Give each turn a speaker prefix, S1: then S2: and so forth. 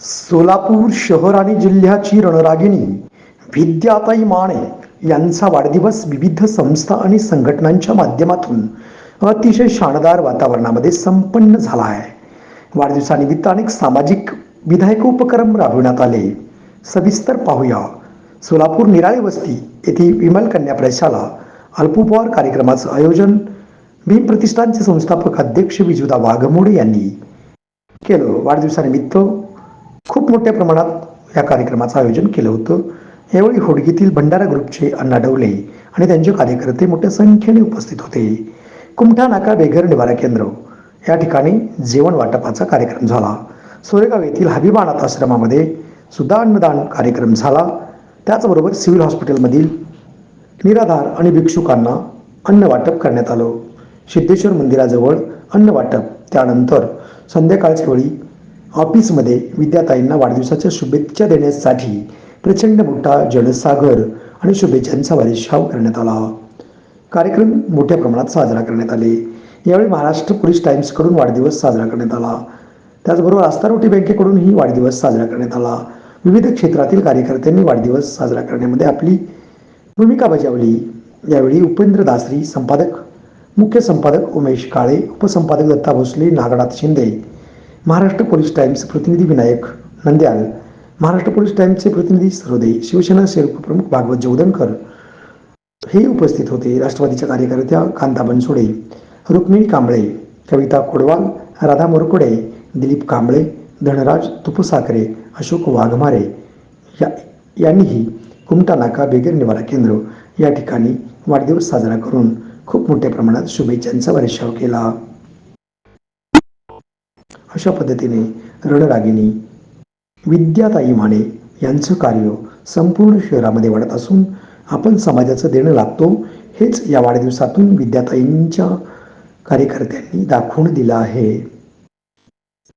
S1: सोलापूर शहर आणि जिल्ह्याची रणरागिणी विद्याताई माने यांचा वाढदिवस विविध संस्था आणि संघटनांच्या माध्यमातून अतिशय शानदार वातावरणामध्ये संपन्न झाला आहे. वाढदिवसानिमित्त अनेक सामाजिक विधायक उपक्रम राबविण्यात आले. सविस्तर पाहूया. सोलापूर निराळे वस्ती येथे विमल कन्या प्रशाला अल्पोपहार कार्यक्रमाचं आयोजन भीम प्रतिष्ठानचे संस्थापक अध्यक्ष विजुदा वाघमोडे यांनी केलं. वाढदिवसानिमित्त खूप मोठ्या प्रमाणात या कार्यक्रमाचं आयोजन केलं होतं. यावेळी होडगीतील भंडारा ग्रुपचे अण्णा डवले आणि त्यांचे कार्यकर्ते मोठ्या संख्येने उपस्थित होते. कुमठा नाका बेघर निवारा केंद्र. या ठिकाणी जेवण वाटपाचा कार्यक्रम झाला. सोरेगाव येथील हबीबा अनाथ आश्रमामध्ये सुद्धा अन्नदान कार्यक्रम झाला. त्याचबरोबर सिव्हिल हॉस्पिटलमधील निराधार आणि भिक्षुकांना अन्न वाटप करण्यात आलं. सिद्धेश्वर मंदिराजवळ अन्न वाटप. त्यानंतर संध्याकाळच्या वेळी ऑफिसमध्ये विद्याताईंना वाढदिवसाच्या शुभेच्छा देण्यासाठी प्रचंड मोठा जलसागर आणि शुभेच्छांचा वर्षाव करण्यात आला. कार्यक्रम मोठ्या प्रमाणात साजरा करण्यात आले. यावेळी महाराष्ट्र पोलीस टाइम्सकडून वाढदिवस साजरा करण्यात आला. त्याचबरोबर आस्तारोटी बँकेकडूनही वाढदिवस साजरा करण्यात आला. विविध क्षेत्रातील कार्यकर्त्यांनी वाढदिवस साजरा करण्यामध्ये आपली भूमिका बजावली. यावेळी उपेंद्र दासरी संपादक मुख्य संपादक उमेश काळे उपसंपादक दत्ता भोसले नागनाथ शिंदे महाराष्ट्र पोलीस टाइम्स प्रतिनिधी विनायक नंद्याल महाराष्ट्र पोलीस टाइम्सचे प्रतिनिधी सरोदे शिवसेना सेवक प्रमुख भागवत जवदनकर हे उपस्थित होते. राष्ट्रवादीच्या कार्यकर्त्या कांता बनसोडे रुक्मिणी कांबळे कविता कोडवाल राधा मोरकुडे दिलीप कांबळे धनराज तुपसाकरे अशोक वाघमारे या यांनीही कुमटा नाका बेगर निवारा केंद्र या ठिकाणी वाढदिवस साजरा करून खूप मोठ्या प्रमाणात शुभेच्छांचा वर्षाव केला. अशा पद्धतीने रणरागिणी विद्याताई माने यांचं कार्य संपूर्ण शहरामध्ये वाढत असून आपण समाजाचं देणं लागतो. हेच या वाढदिवसातून विद्याताईंच्या कार्यकर्त्यांनी दाखवून दिलं आहे.